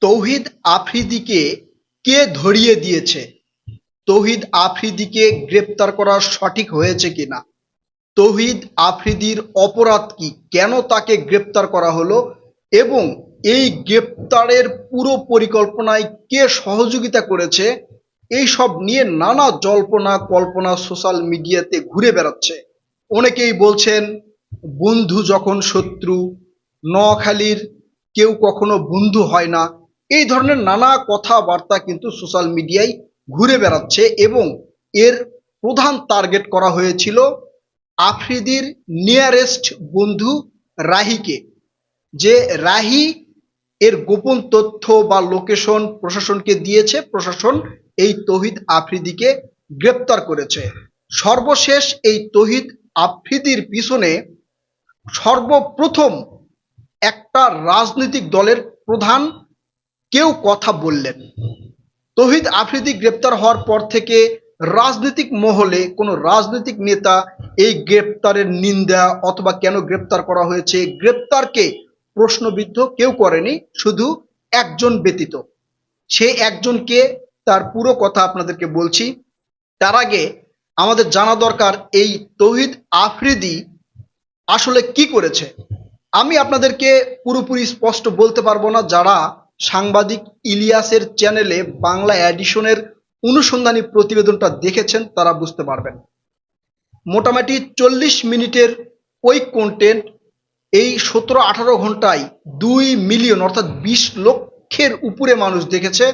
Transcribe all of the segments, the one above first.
তৌহিদ আফ্রিদিকে কে ধরিয়ে দিয়েছে? তৌহিদ আফ্রিদিকে গ্রেপ্তার করা সঠিক হয়েছে কিনা তৌহিদ আফ্রিদির অপরাধ কি? কেন তাকে গ্রেপ্তার করা হলো? এবং এই গ্রেপ্তারের পুরো পরিকল্পনায় কে সহযোগিতা করেছে? এই সব নিয়ে নানা জল্পনা কল্পনা সোশ্যাল মিডিয়াতে ঘুরে বেড়াচ্ছে। অনেকেই বলছেন, বন্ধু যখন শত্রু নোয়াখালীর কেউ কখনো বন্ধু হয় না। এই ধরনের নানা কথাবার্তা কিন্তু সোশ্যাল মিডিয়ায় ঘুরে বেড়াচ্ছে এবং এর প্রধান টার্গেট করা হয়েছিল আফ্রিদির নিয়ারেস্ট বন্ধু রাহিকে, যে রাহি এর গোপন তথ্য বা লোকেশন প্রশাসনকে দিয়েছে, প্রশাসন এই তহিদ আফ্রিদিকে গ্রেপ্তার করেছে। সর্বশেষ এই তহিদ আফ্রিদির পিছনে সর্বপ্রথম একটা রাজনৈতিক দলের প্রধান কেউ কথা বললেন তহিদ আফ্রিদি গ্রেপ্তার হওয়ার পর থেকে রাজনৈতিক মহলে কোনো রাজনৈতিক নেতা এই গ্রেপ্তারের নিন্দা অথবা কেন গ্রেপ্তার করা হয়েছে, গ্রেপ্তারকে প্রশ্নবিদ্ধ কেউ করেনি, শুধু একজন ব্যতীত। সে একজনকে তার পুরো কথা আপনাদেরকে বলছি। তার আগে আমাদের জানা দরকার, এই তহিদ আফ্রিদি আসলে কি করেছে? আমি আপনাদেরকে পুরোপুরি স্পষ্ট বলতে পারব না যারা সাংবাদিক ইলিয়াসের চ্যানেলে বাংলা এডিশনের অনুসন্ধানী প্রতিবেদনটা দেখেছেন, তারা বুঝতে পারবেন। মোটামুটি চল্লিশ মিনিটের ওই কন্টেন্ট এই সতেরো আঠারো ঘন্টায় দুই মিলিয়ন অর্থাৎ বিশ লক্ষের উপরে মানুষ দেখেছে।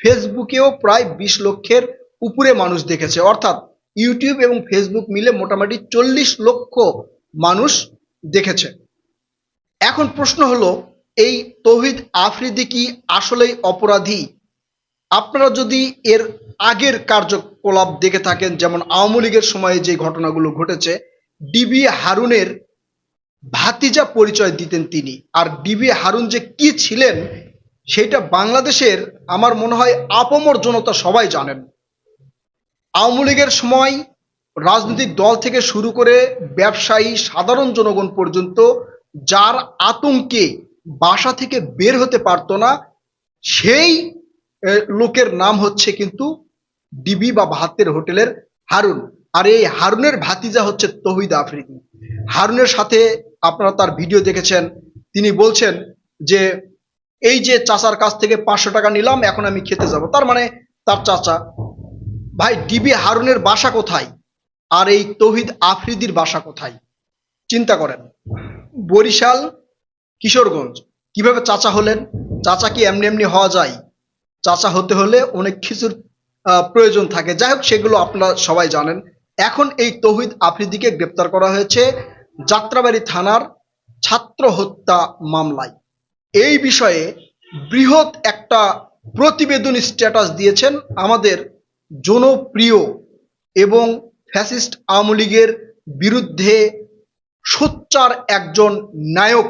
ফেসবুকেও প্রায় বিশ লক্ষের উপরে মানুষ দেখেছে। অর্থাৎ ইউটিউব এবং ফেসবুক মিলে মোটামুটি চল্লিশ লক্ষ মানুষ দেখেছে। এখন প্রশ্ন হলো এই তৌহিদ আফ্রিদি কি আসলেই অপরাধী? আপনারা যদি এর আগের কার্যকলাপ দেখে থাকেন, যেমন আওয়ামী লীগের সময়ে যে ঘটনাগুলো ঘটেছে ডিবি হারুনের ভাতিজা পরিচয় দিতেন তিনি। আর ডিবি হারুন যে কি ছিলেন, সেটা বাংলাদেশের, আমার মনে হয়, আপমর জনতা সবাই জানেন। আওয়ামী লীগের সময় রাজনৈতিক দল থেকে শুরু করে ব্যবসায়ী, সাধারণ জনগণ পর্যন্ত, যার আতঙ্কে বাসা থেকে বের হতে পারতো না। সেই লোকের নাম হচ্ছে কিন্তু ডিবি বা ভাতের হোটেলের হারুন। আর এই হারুনের ভাতিজা হচ্ছে তহিদ আফ্রিদি। হারুনের সাথে আপনারা তার ভিডিও দেখেছেন। তিনি বলছেন যে, এই যে চাচার কাছ থেকে পাঁচশো টাকা নিলাম, এখন আমি খেতে যাব। তার মানে তার চাচা, ভাই, ডিবি হারুনের বাসা কোথায়? আর এই তহিদ আফ্রিদির বাসা কোথায়? চিন্তা করেন। বরিশাল কিশোরগঞ্জ। কীভাবে চাচা হলেন? চাচা কি এমনি এমনি হওয়া যায়? চাচা হতে হলে অনেক কিছুর প্রয়োজন থাকে। যাই হোক, সেগুলো আপনারা সবাই জানেন। এখন এই তহিদ আফ্রিদিকে গ্রেপ্তার করা হয়েছে যাত্রাবাড়ি থানার ছাত্র হত্যা মামলায়। এই বিষয়ে বৃহৎ একটা প্রতিবেদন স্ট্যাটাস দিয়েছেন আমাদের জনপ্রিয় এবং ফ্যাসিস্ট আওয়ামী লীগের বিরুদ্ধে সোচ্চার একজন নায়ক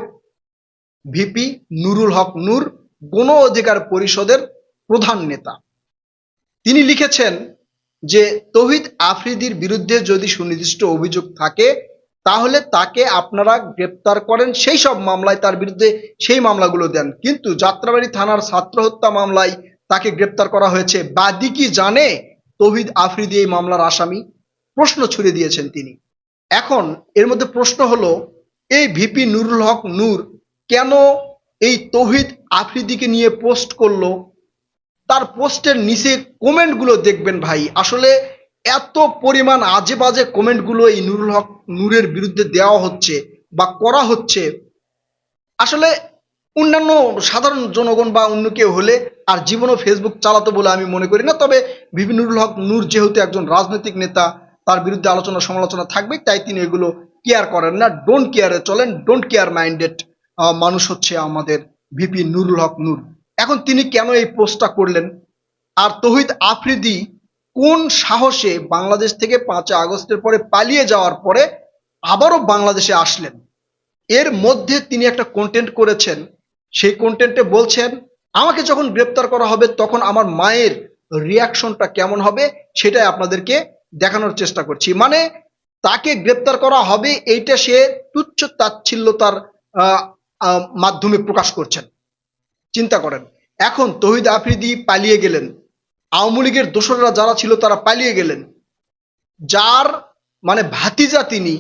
ভিপি নুরুল হক নূর, গণ অধিকার পরিষদের প্রধান নেতা। তিনি লিখেছেন যে, তহিদ আফ্রিদির বিরুদ্ধে যদি সুনির্দিষ্ট অভিযোগ থাকে, তাহলে তাকে আপনারা গ্রেপ্তার করেন। সেই সব মামলায় তার বিরুদ্ধে সেই মামলাগুলো দেন। কিন্তু যাত্রাবাড়ি থানার ছাত্র হত্যা মামলায় তাকে গ্রেপ্তার করা হয়েছে। বাদী কি জানে তহিদ আফ্রিদি এই মামলার আসামি। প্রশ্ন ছুড়ে দিয়েছেন তিনি। এখন এর মধ্যে প্রশ্ন হলো, এই ভিপি নুরুল হক নূর কেন এই তৌহিদ আফ্রিদিকে নিয়ে পোস্ট করল? তার পোস্টের নিচে কমেন্টগুলো দেখবেন ভাই। আসলে এত পরিমাণ আজে বাজে কমেন্টগুলো এই নুরুল হক নূরের বিরুদ্ধে দেওয়া হচ্ছে বা করা হচ্ছে। আসলে অন্যান্য সাধারণ জনগণ বা অন্য কেউ হলে আর জীবনও ফেসবুক চালাতো বলে আমি মনে করি না। তবে ভিপি নুরুল হক নূর যেহেতু একজন রাজনৈতিক নেতা, তার বিরুদ্ধে আলোচনা সমালোচনা থাকবে তাই তিনি এগুলো কেয়ার করেন না। ডোন্ট কেয়ারে চলেন ডোন্ট কেয়ার মাইন্ডেড মানুষ হচ্ছে আমাদের ভিপি নুরুল হক নূর। এখন তিনি কেন এই পোস্টটা করলেন? আর তহিদ আফ্রিদি কোন সাহসে বাংলাদেশ থেকে পাঁচই আগস্টের পরে পালিয়ে যাওয়ার পরে আবারও বাংলাদেশে আসলেন? এর মধ্যে তিনি একটা কন্টেন্ট করেছেন। সেই কন্টেন্টে বলছেন, আমাকে যখন গ্রেপ্তার করা হবে তখন আমার মায়ের রিয়াকশনটা কেমন হবে সেটাই আপনাদেরকে দেখানোর চেষ্টা করছি। মানে তাকে গ্রেপ্তার করা হবে এইটা সে তুচ্ছ তাচ্ছিল্যতার মাধ্যমে প্রকাশ করছেন। চিন্তা করেন, এখন তহিদ আফ্রিদি পালিয়ে গেলেন। আওয়ামী লীগের দোসররা যারা ছিল তারা পালিয়ে গেলেন। যার মানে ভাতিজা তিনি,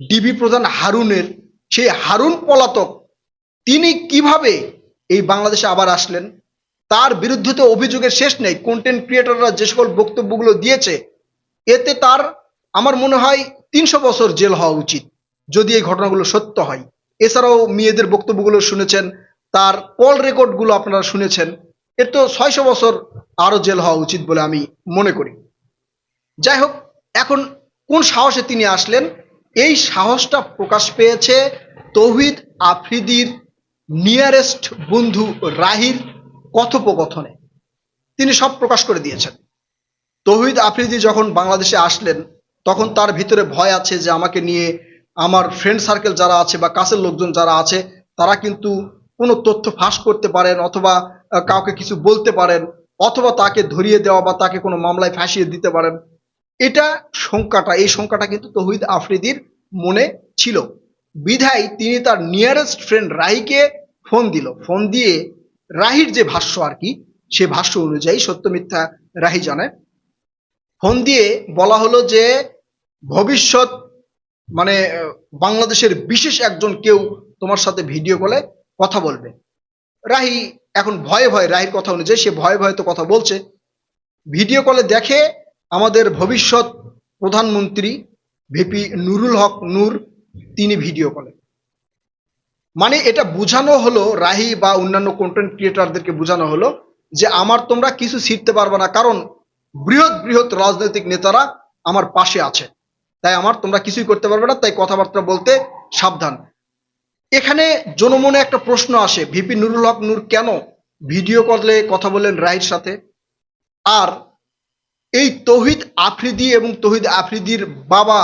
ডিবি প্রধান হারুনের, সেই হারুন পলাতক, তিনি কীভাবে এই বাংলাদেশে আবার আসলেন? তার বিরুদ্ধে তো অভিযোগের শেষ নেই। কন্টেন্ট ক্রিয়েটররা যে সকল বক্তব্যগুলো দিয়েছে, এতে তার, আমার মনে হয়, তিনশো বছর জেল হওয়া উচিত, যদি এই ঘটনাগুলো সত্য হয়। এছাড়াও মেয়েদের বক্তব্যগুলো শুনেছেন, তার কল রেকর্ডগুলো আপনারা শুনেছেন। এর তো ছয়শো বছর আরও জেল হওয়া উচিত বলে আমি মনে করি। যাই হোক, এখন কোন সাহসে তিনি আসলেন? এই সাহসটা প্রকাশ পেয়েছে তৌহিদ আফ্রিদির নিয়ারেস্ট বন্ধু রাহির কথোপকথনে। তিনি সব প্রকাশ করে দিয়েছেন। তৌহিদ আফ্রিদি যখন বাংলাদেশে আসলেন, তখন তার ভিতরে ভয় আছে যে আমাকে নিয়ে আমার ফ্রেন্ড সার্কেল যারা আছে বা কাছের লোকজন যারা আছে, তারা কিন্তু কোনো তথ্য ফাঁস করতে পারেন অথবা কাউকে কিছু বলতে পারেন অথবা তাকে ধরিয়ে দেওয়া বা তাকে কোনো মামলায় ফাঁসিয়ে দিতে পারেন। এটা শঙ্কাটা, এই শঙ্কাটা কিন্তু তৌহিদ আফ্রিদির মনে ছিল। বিধায় তিনি তার নিয়ারেস্ট ফ্রেন্ড রাহিকে ফোন দিল। ফোন দিয়ে রাহির যে ভাষ্য আর কি, সে ভাষ্য অনুযায়ী সত্য মিথ্যা রাহি জানে। ফোন দিয়ে বলা হলো যে, ভবিষ্যৎ মানে বাংলাদেশের বিশেষ একজন কেউ তোমার সাথে ভিডিও কলে কথা বলবে। রাহি এখন ভয়ে ভয়ে, রাহির কথা অনুযায়ী সে ভয়ে ভয়ে তো কথা বলছে। ভিডিও কলে দেখে আমাদের ভবিষ্যৎ প্রধানমন্ত্রী ভিপি নুরুল হক নূর, তিনি ভিডিও কলে মানে এটা বোঝানো হলো, রাহি বা অন্যান্য কন্টেন্ট ক্রিয়েটারদেরকে বোঝানো হলো যে আমার তোমরা কিছু ছিটতে পারবে না, কারণ বৃহৎ বৃহৎ রাজনৈতিক নেতারা আমার পাশে আছে। তাই আমার, তোমরা কিছুই করতে পারবে না, তাই কথাবার্তা বলতে সাবধান। এখানে জনমনে একটা প্রশ্ন আসে ভিপি নুরুল হক নূর কেন ভিডিও কলে কথা বললেন রাহির সাথে? আর এই তহিদ আফ্রিদি এবং তহিদ আফ্রিদির বাবা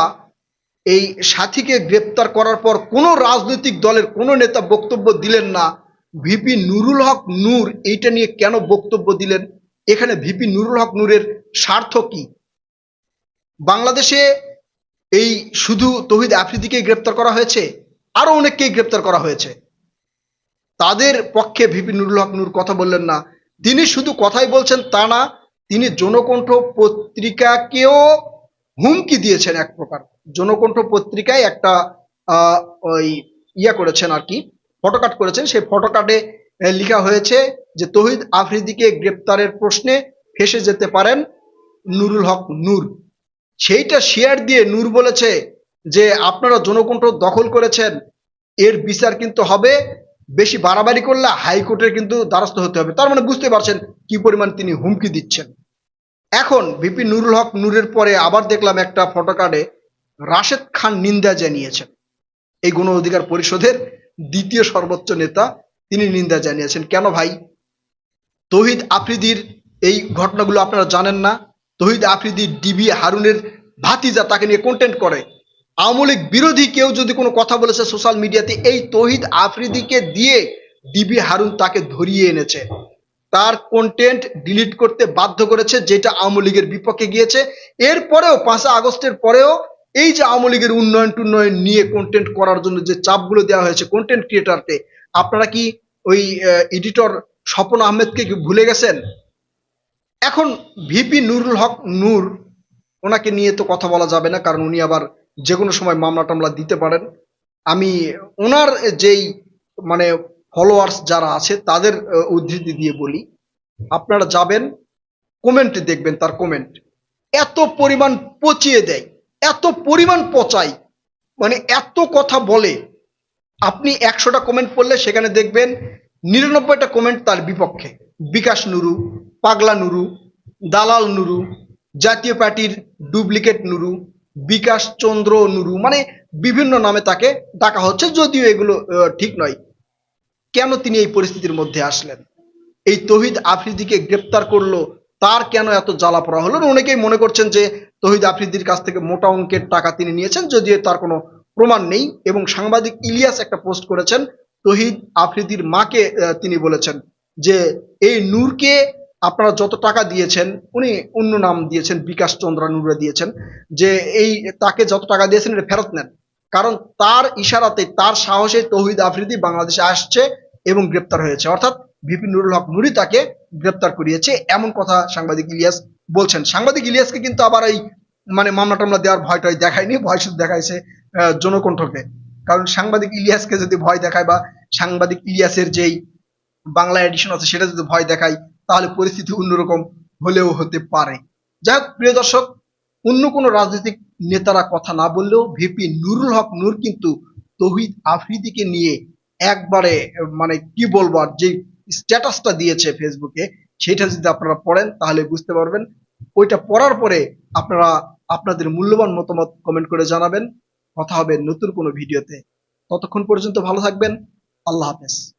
এই সাথীকে গ্রেপ্তার করার পর কোনো রাজনৈতিক দলের কোনো নেতা বক্তব্য দিলেন না। ভিপি নুরুল হক নূর এইটা নিয়ে কেন বক্তব্য দিলেন? এখানে ভিপি নুরুল হক নূরের স্বার্থ কি? বাংলাদেশে শুধু তহিদ আফ্রিদিকে গ্রেপ্তার করা হয়েছে, আরও অনেককেই গ্রেপ্তার করা হয়েছে। তাদের পক্ষে ভিপি নুরুল হক নূর কথা বললেন না। তিনি শুধু কথাই বলছেন তা না, তিনি জনকণ্ঠ পত্রিকাকেও হুমকি দিয়েছেন এক প্রকার। জনকণ্ঠ পত্রিকায় একটা ওই ইয়া করেছেন আর কি ফটোকাট করেছেন। সেই ফটোকাটে লেখা হয়েছে যে তহিদ আফ্রিদিকে গ্রেপ্তারের প্রশ্নে ফেসে যেতে পারেন নুরুল হক নূর। সেইটা শেয়ার দিয়ে নূর বলেছে যে, আপনারা জনকণ্ঠ দখল করেছেন, এর বিচার কিন্তু হবে, বেশি বাড়াবাড়ি করলে হাইকোর্টের কিন্তু দ্বারস্থ হতে হবে। তার মানে বুঝতে পারছেন কি পরিমাণ তিনি হুমকি দিচ্ছেন। এখন ভিপি নুরুল হক নূরের পরে আবার দেখলাম একটা ফটোকার্ডে রাশেদ খান নিন্দা জানিয়েছেন। এই গণ অধিকার পরিষদের দ্বিতীয় সর্বোচ্চ নেতা তিনি নিন্দা জানিয়েছেন। কেন ভাই? তহিদ আফ্রিদির এই ঘটনাগুলো আপনারা জানেন না। তহিদ আফ্রিদি ডিবি হারুনের ভাতিজা তাকে নিয়ে কন্টেন্ট করে। আওয়ামী লীগ বিরোধী কেউ যদি কোনো কথা বলেছে সোশ্যাল মিডিয়াতে এই তহিদ আফ্রিদিকে দিয়ে ডিবি হারুন তাকে ধরিয়ে এনেছে। তার কন্টেন্ট ডিলিট করতে বাধ্য করেছে, যেটা আওয়ামী লীগের বিপক্ষে গিয়েছে। এরপরেও পাঁচই আগস্টের পরেও এই যে আওয়ামী লীগের উন্নয়ন টুন্নয়ন নিয়ে কন্টেন্ট করার জন্য যে চাপগুলো দেওয়া হয়েছে কন্টেন্ট ক্রিয়েটারকে আপনারা কি ওই এডিটর স্বপন আহমেদকে ভুলে গেছেন? এখন ভিপি নুরুল হক নূর, ওনাকে নিয়ে তো কথা বলা যাবে না, কারণ উনি আবার যে কোনো সময় মামলা টামলা দিতে পারেন। আমি ওনার যেই মানে ফলোয়ার্স যারা আছে, তাদের উদ্ধৃতি দিয়ে বলি। আপনারা যাবেন কমেন্টে দেখবেন তার কমেন্ট এত পরিমাণ পচিয়ে দেয়, এত পরিমাণ পচায় মানে এত কথা বলে। আপনি একশোটা কমেন্ট পড়লে সেখানে দেখবেন নিরানব্বইটা কমেন্ট তার বিপক্ষে। বিকাশ নুরু, পাগলা নুরু, দালাল নুরু, জাতীয় পার্টির ডুপ্লিকেট নুরু, বিকাশ চন্দ্র নুরু মানে বিভিন্ন নামে তাকে ডাকা হচ্ছে, যদিও এগুলো ঠিক নয়। কেন তিনি এই পরিস্থিতির মধ্যে আসলেন? এই তহিদ আফ্রিদিকে গ্রেপ্তার করল, তার কেন এত জ্বালা পড়া হলো? অনেকেই মনে করছেন যে তহিদ আফ্রিদির কাছ থেকে মোটা অঙ্কের টাকা তিনি নিয়েছেন, যদিও তার কোনো প্রমাণ নেই, এবং সাংবাদিক ইলিয়াস একটা পোস্ট করেছেন তহিদ আফ্রিদির মাকে তিনি বলেছেন যে, এই নূরকে আপনারা যত টাকা দিয়েছেন, উনি অন্য নাম দিয়েছেন, বিকাশ চন্দ্রা নূরে দিয়েছেন, যে এই তাকে যত টাকা দিয়েছেন, এটা ফেরত নেন। কারণ তার ইশারাতে, তার সাহসে তহিদ আফ্রিদি বাংলাদেশে আসছে এবং গ্রেপ্তার হয়েছে। অর্থাৎ ভিপি নুরুল হক নুরি তাকে গ্রেপ্তার করিয়েছে। এমন কথা সাংবাদিক ইলিয়াস বলছেন। সাংবাদিক ইলিয়াসকে কিন্তু আবার এই মানে মামলা টামলা দেওয়ার ভয়টাই দেখায়নি। ভয় শুধু দেখাইছে জনকণ্ঠকে। কারণ সাংবাদিক ইলিয়াসকে যদি ভয় দেখায় বা সাংবাদিক ইলিয়াসের যেই বাংলা এডিশন আছে, সেটা যদি ভয় দেখায় তাহলে পরিস্থিতি অন্যরকম হলেও হতে পারে। যাই হোক, প্রিয় দর্শক, অন্য কোনো রাজনৈতিক নেতারা কথা না বললেও ভিপি নুরুল হক নূর কিন্তু তহিদ আফ্রিদিকে নিয়ে একবারে মানে কি বলব, আর যে স্ট্যাটাসটা দিয়েছে ফেসবুকে, সেটা যদি আপনারা পড়েন, তাহলে বুঝতে পারবেন। ওইটা পড়ার পরে আপনারা আপনাদের মূল্যবান মতামত কমেন্ট করে জানাবেন। কথা হবে নতুন কোনো ভিডিওতে। ততক্ষণ পর্যন্ত ভালো থাকবেন। Allah Hafiz.